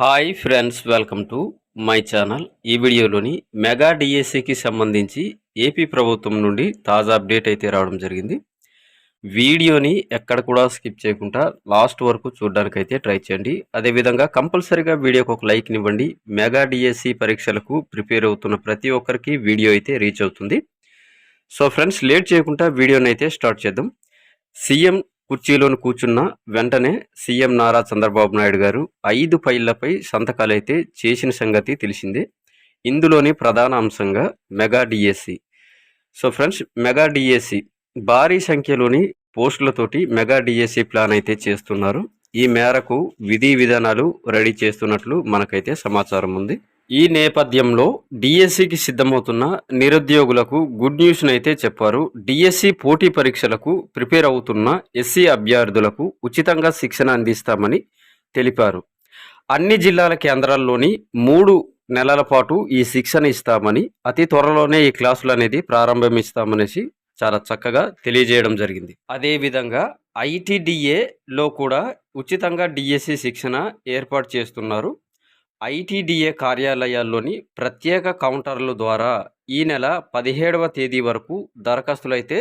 Hi friends welcome to my channel. ఈ వీడియోలోని mega డిఎస్సికి సంబంధించి ఏపీ ప్రభుత్వం నుండి తాజా అప్డేట్ అయితే రావడం జరిగింది. వీడియోని ఎక్కడ కూడా స్కిప్ చేయకుండా లాస్ట్ వరకు చూడడానికైతే ట్రై చేయండి. అదేవిధంగా కంపల్సరీగా వీడియోకి ఒక లైక్ ఇవ్వండి. మెగా డిఎస్సి పరీక్షలకు ప్రిపేర్ అవుతున్న ప్రతి ఒక్కరికి వీడియో అయితే రీచ్ అవుతుంది. సో ఫ్రెండ్స్ లేట్ చేయకుండా వీడియోని అయితే స్టార్ట్ చేద్దాం. సీఎం కుర్చీలోని కూర్చున్న వెంటనే సీఎం నారా చంద్రబాబు నాయుడు గారు ఐదు ఫైళ్ళపై సంతకాలైతే చేసిన సంగతి తెలిసిందే. ఇందులోని ప్రధాన అంశంగా mega DSC. So friends mega DSC భారీ సంఖ్యలోని పోస్టులతోటి మెగా డిఎస్సి ప్లాన్ అయితే చేస్తున్నారు. ఈ మేరకు విధి విధానాలు రెడీ చేస్తున్నట్లు మనకైతే సమాచారం ఉంది. ఈ నేపథ్యంలో డిఎస్సికి సిద్ధమవుతున్న నిరుద్యోగులకు గుడ్ న్యూస్ను అయితే చెప్పారు. డిఎస్సి పోటీ పరీక్షలకు ప్రిపేర్ అవుతున్న ఎస్సీ అభ్యర్థులకు ఉచితంగా శిక్షణ అందిస్తామని తెలిపారు. అన్ని జిల్లాల కేంద్రాల్లోని మూడు నెలల పాటు ఈ శిక్షణ ఇస్తామని అతి త్వరలోనే ఈ క్లాసులు అనేది ప్రారంభమిస్తామనేసి చాలా చక్కగా తెలియజేయడం జరిగింది. అదేవిధంగా ఐటీడీఏలో కూడా ఉచితంగా డిఎస్సి శిక్షణ ఏర్పాటు చేస్తున్నారు. ఐటీడీఏ కార్యాలయాల్లోని ప్రత్యేక కౌంటర్ల ద్వారా ఈ నెల పదిహేడవ తేదీ వరకు దరఖాస్తులు అయితే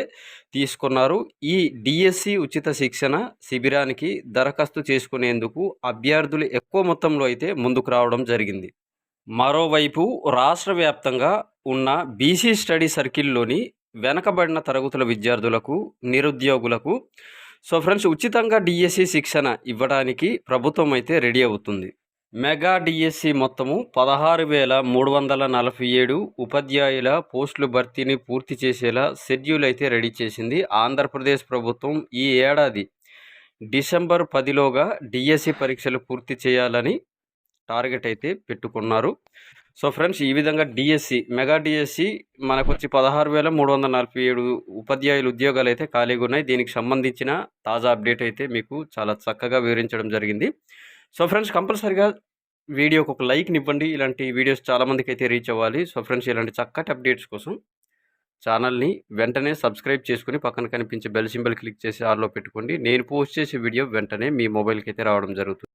తీసుకున్నారు. ఈ డిఎస్సి ఉచిత శిక్షణ శిబిరానికి దరఖాస్తు చేసుకునేందుకు అభ్యర్థులు ఎక్కువ మొత్తంలో అయితే ముందుకు రావడం జరిగింది. మరోవైపు రాష్ట్ర వ్యాప్తంగా ఉన్న బీసీ స్టడీ సర్కిల్లోని వెనకబడిన తరగతుల విద్యార్థులకు నిరుద్యోగులకు సో ఫ్రెండ్స్ ఉచితంగా డిఎస్సి శిక్షణ ఇవ్వడానికి ప్రభుత్వం అయితే రెడీ అవుతుంది. మెగా డిఎస్సి మొత్తము పదహారు వేల మూడు వందల నలభై ఏడు ఉపాధ్యాయుల పోస్టుల భర్తీని పూర్తి చేసేలా షెడ్యూల్ అయితే రెడీ చేసింది ఆంధ్రప్రదేశ్ ప్రభుత్వం ఈ ఏడాది. డిసెంబర్ పదిలోగా డిఎస్సి పరీక్షలు పూర్తి చేయాలని టార్గెట్ అయితే పెట్టుకున్నారు. సో ఫ్రెండ్స్ ఈ విధంగా డిఎస్సి మెగా డిఎస్సి మనకు వచ్చి పదహారు వేల మూడు వందల నలభై ఏడు ఉపాధ్యాయుల ఉద్యోగాలు అయితే ఖాళీగా ఉన్నాయి. దీనికి సంబంధించిన తాజా అప్డేట్ అయితే మీకు చాలా చక్కగా వివరించడం జరిగింది. సో ఫ్రెండ్స్ కంపల్సరిగా వీడియోకి ఒక లైక్ని ఇవ్వండి. ఇలాంటి వీడియోస్ చాలామందికి అయితే రీచ్ అవ్వాలి. సో ఫ్రెండ్స్ ఇలాంటి చక్కటి అప్డేట్స్ కోసం ఛానల్ని వెంటనే సబ్స్క్రైబ్ చేసుకుని పక్కన కనిపించే బెల్ సింబల్ క్లిక్ చేసి ఆర్లో పెట్టుకోండి. నేను పోస్ట్ చేసే వీడియో వెంటనే మీ మొబైల్కి అయితే రావడం జరుగుతుంది.